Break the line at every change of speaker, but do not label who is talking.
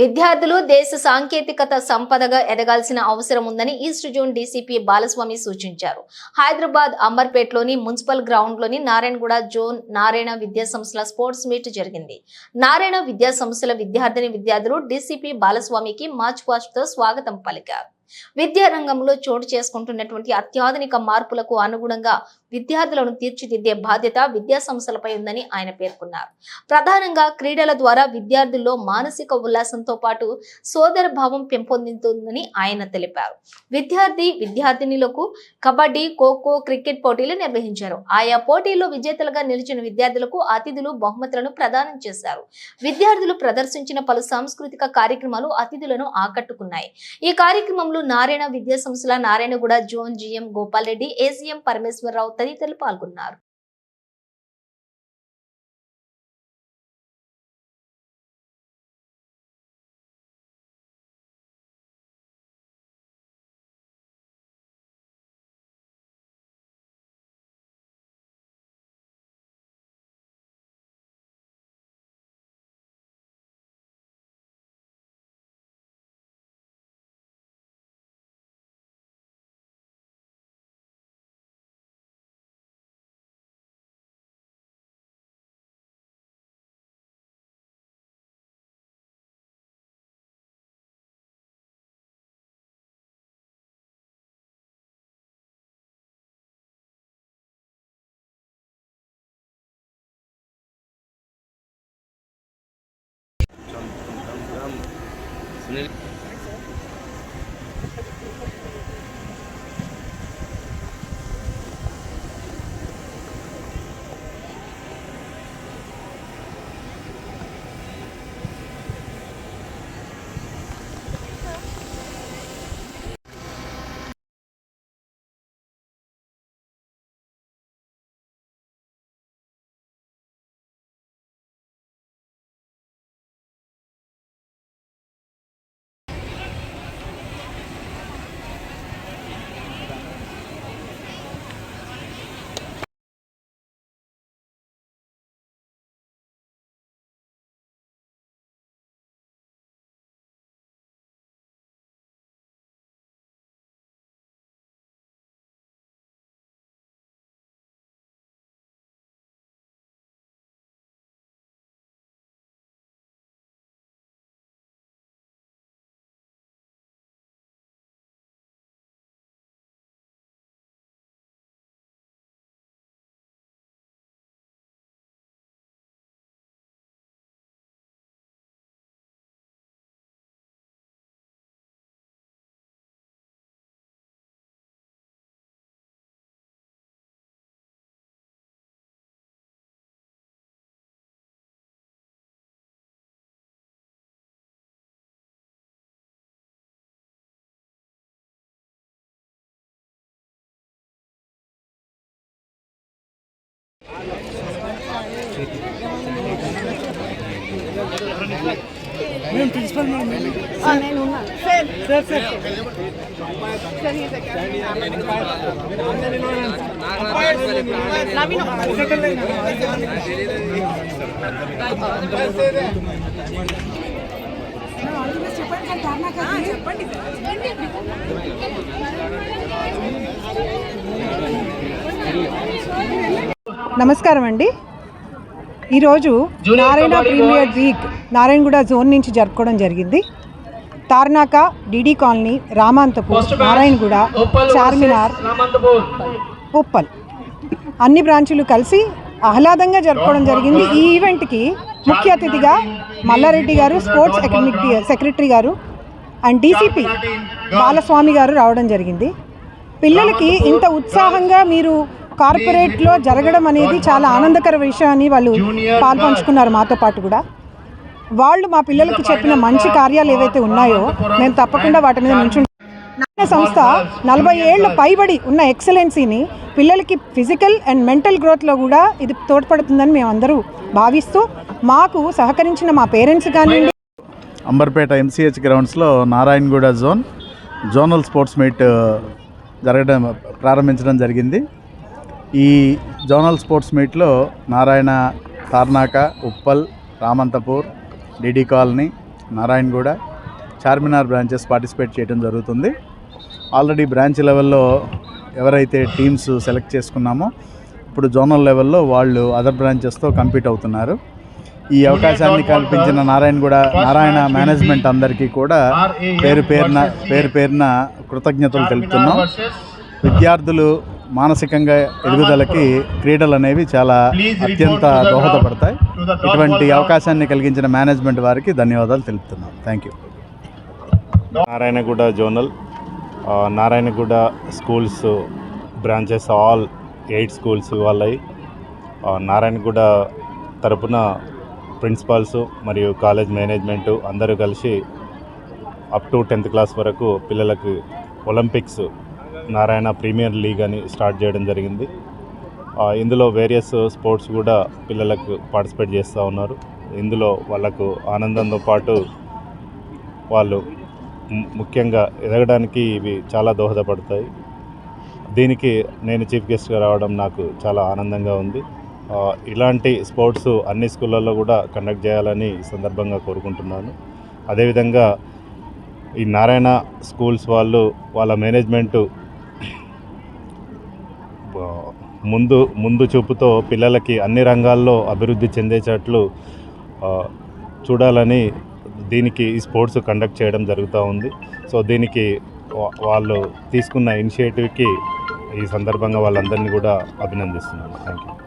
విద్యార్థులు దేశ సాంకేతికత సంపదగా ఎదగాల్సిన అవసరం ఉందని ఈస్ట్ జోన్ డీసీపీ బాలస్వామి సూచించారు. హైదరాబాద్ అంబర్పేటలోని మున్సిపల్ గ్రౌండ్లోని నారాయణగూడ జోన్ నారాయణ విద్యా సంస్థల స్పోర్ట్స్ మీట్ జరిగింది. నారాయణ విద్యా సంస్థల విద్యార్థిని విద్యార్థులు డీసీపీ బాలస్వామికి మార్చ్ పాస్ట్తో స్వాగతం పలికారు. విద్యా రంగంలో చోటు చేసుకుంటున్నటువంటి అత్యాధునిక మార్పులకు అనుగుణంగా విద్యార్థులను తీర్చిదిద్దే బాధ్యత విద్యా సంస్థలపై ఉందని ఆయన పేర్కొన్నారు. ప్రధానంగా క్రీడల ద్వారా విద్యార్థుల్లో మానసిక ఉల్లాసంతో పాటు సోదర భావం పెంపొందుతుందని ఆయన తెలిపారు. విద్యార్థి విద్యార్థినులకు కబడ్డీ ఖోఖో క్రికెట్ పోటీలు నిర్వహించారు. ఆయా పోటీల్లో విజేతలుగా నిలిచిన విద్యార్థులకు అతిథులు బహుమతులను ప్రదానం చేశారు. విద్యార్థులు ప్రదర్శించిన పలు సాంస్కృతిక కార్యక్రమాలు అతిథులను ఆకట్టుకున్నాయి. ఈ కార్యక్రమంలో నారాయణ విద్యా సంస్థల Narayanaguda zone GM Gopal Reddy ACM Parameswararao తదితరులు పాల్గొన్నారు.
सुनील మేము ప్రిన్సిపల్ మేడం
నేను ఉన్నాను సార్
సార్ సార్
నవీన్
నమస్కారం అండి. ఈరోజు Narayana premier week Narayanaguda zone నుంచి జరుపుకోవడం జరిగింది. Tarnaka DD colony Ramanthapur Narayanaguda Charminar Uppal. అన్ని బ్రాంచులు కలిసి ఆహ్లాదంగా జరుపుకోవడం జరిగింది. ఈ ఈవెంట్కి ముఖ్య అతిథిగా మల్లారెడ్డి గారు స్పోర్ట్స్ అకాడమిక్ సెక్రటరీ గారు అండ్ డీసీపీ బాలస్వామి గారు రావడం జరిగింది. పిల్లలకి ఇంత ఉత్సాహంగా మీరు కార్పొరేట్లో జరగడం అనేది చాలా ఆనందకర విషయం అని వాళ్ళు పాల్పంచుకున్నారు మాతో పాటు కూడా. వాళ్ళు మా పిల్లలకి చెప్పిన మంచి కార్యాలు ఏవైతే ఉన్నాయో మేము తప్పకుండా వాటి మీద నుంచి సంస్థ నలభై ఏళ్ళ పైబడి ఉన్న ఎక్సలెన్సీని పిల్లలకి ఫిజికల్ అండ్ మెంటల్ గ్రోత్లో కూడా ఇది తోడ్పడుతుందని మేమందరూ భావిస్తూ మాకు సహకరించిన మా పేరెంట్స్ కానివ్వండి.
అంబర్పేట ఎంసీహెచ్ గ్రౌండ్స్లో Narayanaguda zone zonal sports meet జరగడం ప్రారంభించడం జరిగింది. ఈ జోనల్ స్పోర్ట్స్ మీట్లో Narayana Tarnaka Uppal Ramanthapur DD colony Narayanaguda Charminar branches participate చేయడం జరుగుతుంది. ఆల్రెడీ బ్రాంచ్ లెవెల్లో ఎవరైతే టీమ్స్ సెలెక్ట్ చేసుకున్నామో ఇప్పుడు జోనల్ లెవెల్లో వాళ్ళు అదర్ బ్రాంచెస్తో కంపీట్ అవుతున్నారు. ఈ అవకాశాన్ని కల్పించిన నారాయణగూడ నారాయణ మేనేజ్మెంట్ అందరికీ కూడా పేరు పేరున పేరు పేరున కృతజ్ఞతలు తెలుపుతున్నాం. విద్యార్థులు మానసికంగా ఎదుగుదలకి క్రీడలు అనేవి చాలా అత్యంత దోహదపడతాయి. ఇటువంటి అవకాశాన్ని కలిగించిన మేనేజ్మెంట్ వారికి ధన్యవాదాలు తెలుపుతున్నాం. Thank
you Narayanaguda zonal Narayanaguda schools branches all eight schools వాళ్ళవి ఆ, నారాయణగూడ తరపున ప్రిన్సిపాల్స్ మరియు కాలేజ్ మేనేజ్మెంటు అందరూ కలిసి అప్ టు టెన్త్ క్లాస్ వరకు పిల్లలకు ఒలింపిక్స్ నారాయణ ప్రీమియర్ లీగ్ అని స్టార్ట్ చేయడం జరిగింది. ఇందులో వేరియస్ స్పోర్ట్స్ కూడా పిల్లలకు పార్టిసిపేట్ చేస్తూ ఉన్నారు. ఇందులో వాళ్ళకు ఆనందంతో పాటు వాళ్ళు ముఖ్యంగా ఎదగడానికి ఇవి చాలా దోహదపడతాయి. దీనికి నేను చీఫ్ గెస్ట్గా రావడం నాకు చాలా ఆనందంగా ఉంది. ఇలాంటి స్పోర్ట్స్ అన్ని స్కూళ్ళల్లో కూడా కండక్ట్ చేయాలని సందర్భంగా కోరుకుంటున్నాను. అదేవిధంగా ఈ నారాయణ స్కూల్స్ వాళ్ళు వాళ్ళ మేనేజ్మెంటు ముందు ముందు చూపుతో పిల్లలకి అన్ని రంగాల్లో అభివృద్ధి చెందేటట్లు చూడాలని దీనికి ఈ స్పోర్ట్స్ కండక్ట్ చేయడం జరుగుతూ ఉంది. సో దీనికి వాళ్ళు తీసుకున్న ఇనిషియేటివ్కి ఈ సందర్భంగా వాళ్ళందరినీ కూడా అభినందిస్తున్నాను. Thank you